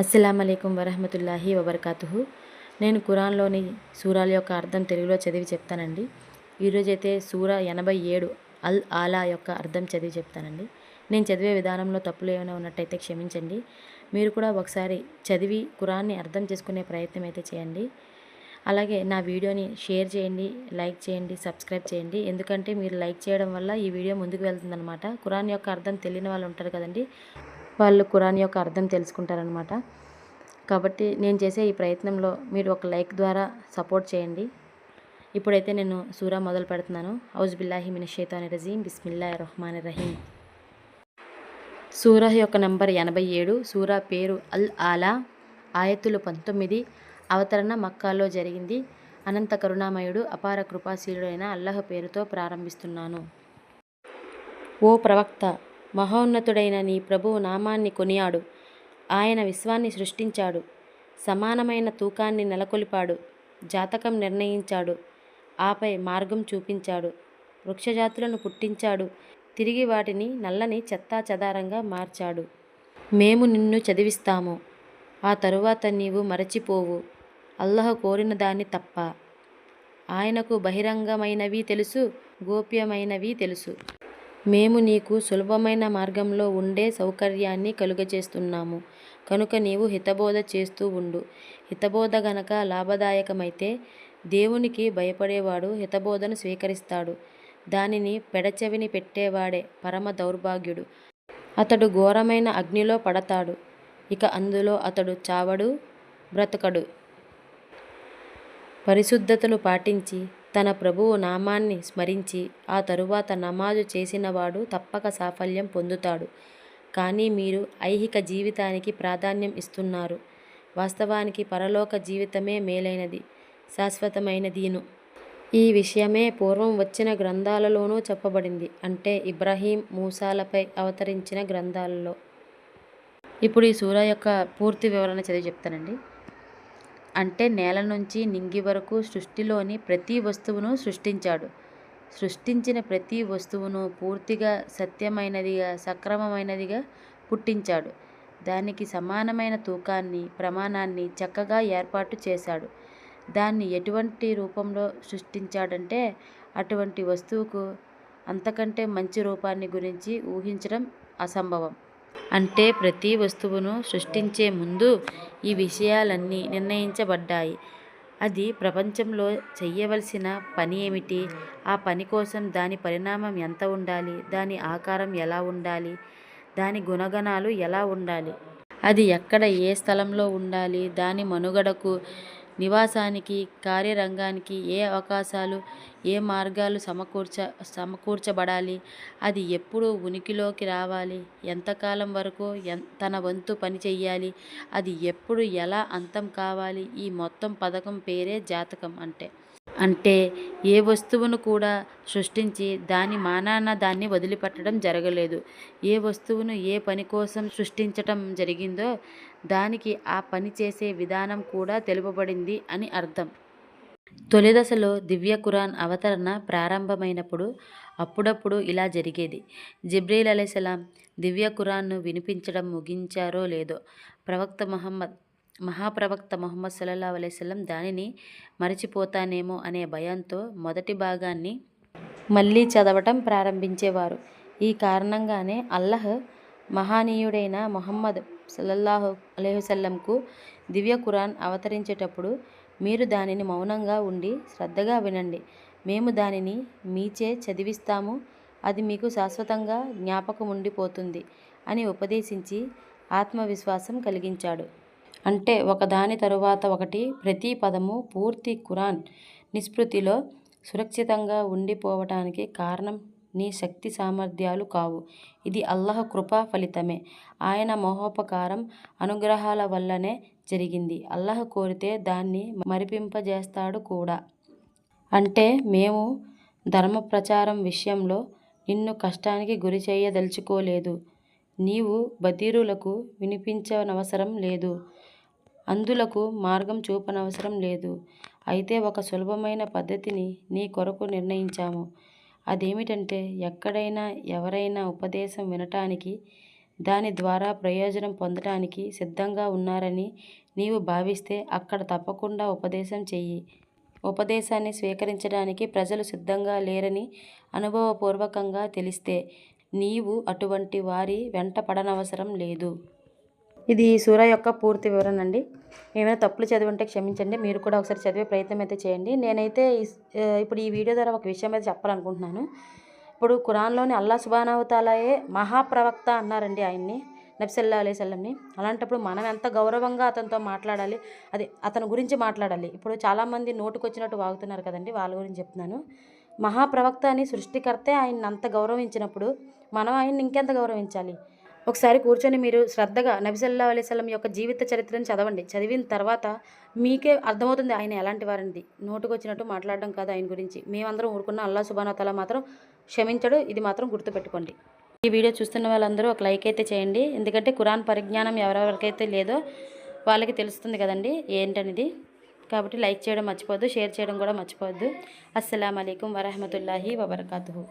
అస్సలం అయికం వరహమతుల్లాహి వబర్కాతుహు. నేను కురాన్లోని సూరాల యొక్క అర్థం తెలుగులో చదివి చెప్తానండి. ఈరోజైతే సూర ఎనభై ఏడు అల్ ఆలా యొక్క అర్థం చదివి చెప్తానండి. నేను చదివే విధానంలో తప్పులు ఏమైనా ఉన్నట్టయితే క్షమించండి. మీరు కూడా ఒకసారి చదివి ఖురాన్ని అర్థం చేసుకునే ప్రయత్నం అయితే చేయండి. అలాగే నా వీడియోని షేర్ చేయండి లైక్ చేయండి సబ్స్క్రైబ్ చేయండి. ఎందుకంటే మీరు లైక్ చేయడం వల్ల ఈ వీడియో ముందుకు వెళ్తుందనమాట కురాన్ యొక్క అర్థం తెలియని వాళ్ళు ఉంటారు కదండి. వాళ్ళు ఖురాన్ యొక్క అర్థం తెలుసుకుంటారనమాట కాబట్టి నేను చేసే ఈ ప్రయత్నంలో మీరు ఒక లైక్ ద్వారా సపోర్ట్ చేయండి. ఇప్పుడైతే నేను సూరా మొదలు పెడుతున్నాను. హౌజ్ బిల్లాహి మిన షైతాని రజీం బిస్మిల్లా రహమాన్ రహీం సూరా యొక్క నంబర్ ఎనభై ఏడు. సూరా పేరు అల్ ఆలా. ఆయతులు పంతొమ్మిది. అవతరణ మక్కాలో జరిగింది. అనంత కరుణామయుడు అపార కృపాశీలుడైన అల్లహ పేరుతో ప్రారంభిస్తున్నాను. ఓ ప్రవక్త! మహోన్నతుడైన నీ ప్రభువు నామాన్ని కొనియాడు. ఆయన విశ్వాన్ని సృష్టించాడు. సమానమైన తూకాన్ని నెలకొల్పాడు. జాతకం నిర్ణయించాడు. ఆపై మార్గం చూపించాడు. వృక్షజాతులను పుట్టించాడు. తిరిగి వాటిని నల్లని చెత్తా చెదారంగా మార్చాడు. మేము నిన్ను చదివిస్తాము. ఆ తరువాత నీవు మరచిపోవు. అల్లహ కోరిన దాన్ని తప్ప. ఆయనకు బహిరంగమైనవి తెలుసు గోప్యమైనవి తెలుసు. మేము నీకు సులభమైన మార్గంలో ఉండే సౌకర్యాన్ని కలుగచేస్తున్నాము కనుక నీవు హితబోధ చేస్తూ ఉండు. హితబోధ గనక లాభదాయకమైతే దేవునికి భయపడేవాడు హితబోధను స్వీకరిస్తాడు. దానిని పెడచెవిని పెట్టేవాడే పరమ దౌర్భాగ్యుడు. అతడు ఘోరమైన అగ్నిలో పడతాడు. ఇక అందులో అతడు చావడు బ్రతకడు. పరిశుద్ధతను పాటించి తన ప్రభువు నామాన్ని స్మరించి ఆ తరువాత నమాజు చేసినవాడు తప్పక సాఫల్యం పొందుతాడు. కానీ మీరు ఐహిక జీవితానికి ప్రాధాన్యం ఇస్తున్నారు. వాస్తవానికి పరలోక జీవితమే మేలైనది శాశ్వతమైనదీను. ఈ విషయమే పూర్వం వచ్చిన గ్రంథాలలోనూ చెప్పబడింది. అంటే ఇబ్రాహీం మూసాలపై అవతరించిన గ్రంథాలలో. ఇప్పుడు ఈ సూర యొక్క పూర్తి వివరణ చదివి చెప్తానండి. అంటే నేల నుంచి నింగి వరకు సృష్టిలోని ప్రతి వస్తువును సృష్టించాడు. సృష్టించిన ప్రతి వస్తువును పూర్తిగా సత్యమైనదిగా సక్రమమైనదిగా పుట్టించాడు. దానికి సమానమైన తూకాన్ని ప్రమాణాన్ని చక్కగా ఏర్పాటు చేశాడు. దాన్ని ఎటువంటి రూపంలో సృష్టించాడంటే అటువంటి వస్తువుకు అంతకంటే మంచి రూపాన్ని గురించి ఊహించడం అసంభవం. అంటే ప్రతి వస్తువును సృష్టించే ముందు ఈ విషయాలన్నీ నిర్ణయించబడ్డాయి. అది ప్రపంచంలో చెయ్యవలసిన పని ఏమిటి? ఆ పని కోసం దాని పరిణామం ఎంత ఉండాలి? దాని ఆకారం ఎలా ఉండాలి? దాని గుణగణాలు ఎలా ఉండాలి? అది ఎక్కడ ఏ స్థలంలో ఉండాలి? దాని మనుగడకు నివాసానికి కార్యరంగానికి ఏ అవకాశాలు ఏ మార్గాలు సమకూర్చ సమకూర్చబడాలి? అది ఎప్పుడు ఉనికిలోకి రావాలి? ఎంతకాలం వరకు ఎన్ తన వంతు పని చెయ్యాలి? అది ఎప్పుడు ఎలా అంతం కావాలి? ఈ మొత్తం పథకం పేరే జాతకం అంటే అంటే ఏ వస్తువును కూడా సృష్టించి దాని మానాన దాన్ని వదిలిపెట్టడం జరగలేదు. ఏ వస్తువును ఏ పని కోసం సృష్టించటం జరిగిందో దానికి ఆ పని చేసే విధానం కూడా తెలుపబడింది అని అర్థం. తొలి దశలో దివ్య ఖురాన్ అవతరణ ప్రారంభమైనప్పుడు అప్పుడప్పుడు ఇలా జరిగేది. జిబ్రీల్ అలైసలాం దివ్య ఖురాన్ను వినిపించడం ముగించారో లేదో ప్రవక్త మహమ్మద్ మహాప్రవక్త మొహమ్మద్ సల్లల్లా అలైస్లం దానిని మరచిపోతానేమో అనే భయంతో మొదటి భాగాన్ని మళ్ళీ చదవటం ప్రారంభించేవారు. ఈ కారణంగానే అల్లహ్ మహానీయుడైన మొహమ్మద్ సల్లల్లాహు అలైహుసల్లంకు దివ్య ఖురాన్ అవతరించేటప్పుడు మీరు దానిని మౌనంగా ఉండి శ్రద్ధగా వినండి. మేము దానిని మీచే చదివిస్తాము. అది మీకు శాశ్వతంగా జ్ఞాపకం ఉండిపోతుంది అని ఉపదేశించి ఆత్మవిశ్వాసం కలిగించాడు. అంటే ఒకదాని తరువాత ఒకటి ప్రతి పదము పూర్తి ఖురాన్ నిస్పృతిలో సురక్షితంగా ఉండిపోవటానికి కారణం నీ శక్తి సామర్థ్యాలు కావు. ఇది అల్లహ కృప ఫలితమే. ఆయన మహోపకారం అనుగ్రహాల వల్లనే జరిగింది. అల్లహ కోరితే దాన్ని మరిపింపజేస్తాడు కూడా. అంటే మేము ధర్మ ప్రచారం విషయంలో నిన్ను కష్టానికి గురి చేయదలుచుకోలేదు. నీవు బదిరులకు వినిపించనవసరం లేదు. అందులకు మార్గం చూపనవసరం లేదు. అయితే ఒక సులభమైన పద్ధతిని నీ కొరకు నిర్ణయించాము. అదేమిటంటే ఎక్కడైనా ఎవరైనా ఉపదేశం వినటానికి దాని ద్వారా ప్రయోజనం పొందటానికి సిద్ధంగా ఉన్నారని నీవు భావిస్తే అక్కడ తప్పకుండా ఉపదేశం చెయ్యి. ఉపదేశాన్ని స్వీకరించడానికి ప్రజలు సిద్ధంగా లేరని అనుభవపూర్వకంగా తెలిస్తే నీవు అటువంటి వారి వెంట పడనవసరం లేదు. ఇది సూర యొక్క పూర్తి వివరణ అండి. ఏమైనా తప్పులు చదివి ఉంటే క్షమించండి. మీరు కూడా ఒకసారి చదివే ప్రయత్నం అయితే చేయండి. నేనైతే ఇప్పుడు ఈ వీడియో ద్వారా ఒక విషయం అయితే చెప్పాలనుకుంటున్నాను. ఇప్పుడు ఖురాన్లోని అల్లా సుబానవతాలయే మహాప్రవక్త అన్నారండి ఆయన్ని నబ్సల్లా అలైసల్లంని అలాంటప్పుడు మనం ఎంత గౌరవంగా అతనితో మాట్లాడాలి అది అతని గురించి మాట్లాడాలి. ఇప్పుడు చాలామంది నోటుకొచ్చినట్టు వాగుతున్నారు కదండి వాళ్ళ గురించి చెప్తున్నాను. మహాప్రవక్త అని సృష్టికర్తే ఆయన్ని అంత గౌరవించినప్పుడు మనం ఆయన్ని ఇంకెంత గౌరవించాలి? ఒకసారి కూర్చొని మీరు శ్రద్ధగా నబిసల్లా అలైవల్లం యొక్క జీవిత చరిత్రను చదవండి. చదివిన తర్వాత మీకే అర్థమవుతుంది ఆయన ఎలాంటి వారండి. నోటుకొచ్చినట్టు మాట్లాడడం కాదు ఆయన గురించి. మేమందరం ఊరుకున్న అల్లా సుబానతల మాత్రం క్షమించడు. ఇది మాత్రం గుర్తుపెట్టుకోండి. ఈ వీడియో చూస్తున్న వాళ్ళందరూ ఒక లైక్ అయితే చేయండి. ఎందుకంటే ఖురాన్ పరిజ్ఞానం ఎవరెవరికైతే లేదో వాళ్ళకి తెలుస్తుంది కదండి ఏంటనేది. కాబట్టి లైక్ చేయడం మర్చిపోవద్దు షేర్ చేయడం కూడా మర్చిపోవద్దు. అస్సలం అయికం వరహమతుల్లాహి వబర్కాతు